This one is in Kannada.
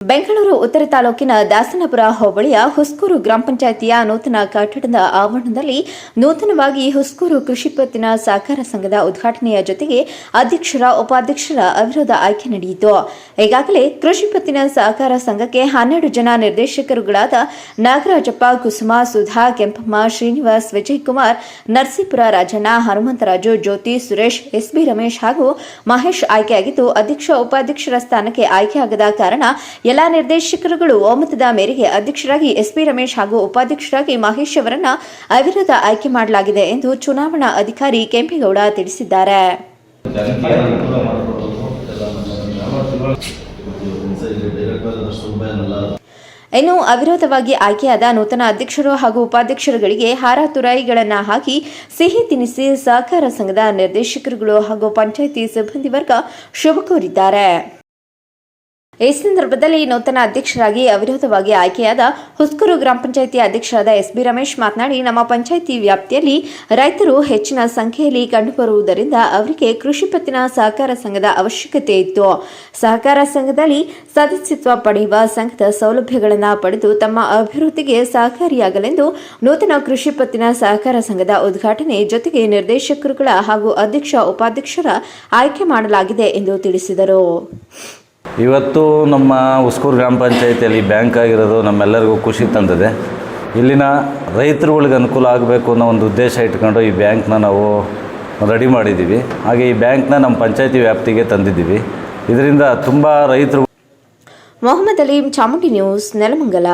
ಬೆಂಗಳೂರು ಉತ್ತರ ತಾಲೂಕಿನ ದಾಸನಪುರ ಹೋಬಳಿಯ ಹುಸ್ಕೂರು ಗ್ರಾಮ ಪಂಚಾಯಿತಿಯ ನೂತನ ಕಟ್ಟಡದ ಆವರಣದಲ್ಲಿ ನೂತನವಾಗಿ ಹುಸ್ಕೂರು ಕೃಷಿ ಪತ್ತಿನ ಸಹಕಾರ ಸಂಘದ ಉದ್ಘಾಟನೆಯ ಜೊತೆಗೆ ಅಧ್ಯಕ್ಷರ ಉಪಾಧ್ಯಕ್ಷರ ಅವಿರೋಧ ಆಯ್ಕೆ ನಡೆಯಿತು. ಈಗಾಗಲೇ ಕೃಷಿ ಪತ್ತಿನ ಸಹಕಾರ ಸಂಘಕ್ಕೆ ಹನ್ನೆರಡು ಜನ ನಿರ್ದೇಶಕರುಗಳಾದ ನಾಗರಾಜಪ್ಪ, ಕುಸುಮ, ಸುಧಾ, ಕೆಂಪಮ್ಮ, ಶ್ರೀನಿವಾಸ್, ವಿಜಯಕುಮಾರ್, ನರಸೀಪುರ ರಾಜಣ್ಣ, ಹನುಮಂತರಾಜು, ಜ್ಯೋತಿ, ಸುರೇಶ್, ಎಸ್ಬಿ ರಮೇಶ್ ಹಾಗೂ ಮಹೇಶ್ ಆಯ್ಕೆಯಾಗಿದ್ದು ಅಧ್ಯಕ್ಷ ಉಪಾಧ್ಯಕ್ಷರ ಸ್ಥಾನಕ್ಕೆ ಆಯ್ಕೆಯಾಗದ ಕಾರಣ ಎಲ್ಲಾ ನಿರ್ದೇಶಕರುಗಳು ಒಮ್ಮತದ ಮೇರೆಗೆ ಅಧ್ಯಕ್ಷರಾಗಿ ಎಸ್ಪಿ ರಮೇಶ್ ಹಾಗೂ ಉಪಾಧ್ಯಕ್ಷರಾಗಿ ಮಹೇಶ್ ಅವರನ್ನ ಅವಿರೋಧ ಆಯ್ಕೆ ಮಾಡಲಾಗಿದೆ ಎಂದು ಚುನಾವಣಾ ಅಧಿಕಾರಿ ಕೆಂಪೇಗೌಡ ತಿಳಿಸಿದ್ದಾರೆ. ಇನ್ನು ಅವಿರೋಧವಾಗಿ ಆಯ್ಕೆಯಾದ ನೂತನ ಅಧ್ಯಕ್ಷರು ಹಾಗೂ ಉಪಾಧ್ಯಕ್ಷರುಗಳಿಗೆ ಹಾರ ತುರಾಯಿಗಳನ್ನು ಹಾಕಿ ಸಿಹಿ ತಿನಿಸಿ ಸಹಕಾರ ಸಂಘದ ನಿರ್ದೇಶಕರುಗಳು ಹಾಗೂ ಪಂಚಾಯಿತಿ ಸಿಬ್ಬಂದಿ ವರ್ಗ ಶುಭ ಕೋರಿದ್ದಾರೆ. ಈ ಸಂದರ್ಭದಲ್ಲಿ ನೂತನ ಅಧ್ಯಕ್ಷರಾಗಿ ಅವಿರೋಧವಾಗಿ ಆಯ್ಕೆಯಾದ ಹುಸ್ಕೂರು ಗ್ರಾಮ ಪಂಚಾಯಿತಿ ಅಧ್ಯಕ್ಷರಾದ ಎಸ್ ಬಿ ರಮೇಶ್ ಮಾತನಾಡಿ, ನಮ್ಮ ಪಂಚಾಯಿತಿ ವ್ಯಾಪ್ತಿಯಲ್ಲಿ ರೈತರು ಹೆಚ್ಚಿನ ಸಂಖ್ಯೆಯಲ್ಲಿ ಕಂಡುಬರುವುದರಿಂದ ಅವರಿಗೆ ಕೃಷಿ ಪತ್ತಿನ ಸಹಕಾರ ಸಂಘದ ಅವಶ್ಯಕತೆ ಇತ್ತು. ಸಹಕಾರ ಸಂಘದಲ್ಲಿ ಸದಸ್ಯತ್ವ ಪಡೆಯುವ ಸಂಘದ ಸೌಲಭ್ಯಗಳನ್ನು ಪಡೆದು ತಮ್ಮ ಅಭಿವೃದ್ಧಿಗೆ ಸಹಕಾರಿಯಾಗಲೆಂದು ನೂತನ ಕೃಷಿ ಪತ್ತಿನ ಸಹಕಾರ ಸಂಘದ ಉದ್ಘಾಟನೆ ಜೊತೆಗೆ ನಿರ್ದೇಶಕರುಗಳ ಹಾಗೂ ಅಧ್ಯಕ್ಷ ಉಪಾಧ್ಯಕ್ಷರ ಆಯ್ಕೆ ಮಾಡಲಾಗಿದೆ ಎಂದು ತಿಳಿಸಿದರು. ಇವತ್ತು ನಮ್ಮ ಉಸ್ಕೂರು ಗ್ರಾಮ ಪಂಚಾಯಿತಿಯಲ್ಲಿ ಬ್ಯಾಂಕ್ ಆಗಿರೋದು ನಮ್ಮೆಲ್ಲರಿಗೂ ಖುಷಿ ತಂದಿದೆ. ಇಲ್ಲಿನ ರೈತರುಗಳಿಗೆ ಅನುಕೂಲ ಆಗಬೇಕು ಅನ್ನೋ ಒಂದು ಉದ್ದೇಶ ಇಟ್ಕೊಂಡು ಈ ಬ್ಯಾಂಕ್ನ ನಾವು ರೆಡಿ ಮಾಡಿದ್ದೀವಿ. ಹಾಗೆ ಈ ಬ್ಯಾಂಕ್ನ ನಮ್ಮ ಪಂಚಾಯಿತಿ ವ್ಯಾಪ್ತಿಗೆ ತಂದಿದ್ದೀವಿ. ಇದರಿಂದ ತುಂಬ ರೈತರು ಮೊಹಮ್ಮದ್ ಅಲೀಂ ಚಾಮುಂಡಿ ನ್ಯೂಸ್, ನೆಲಮಂಗಲ.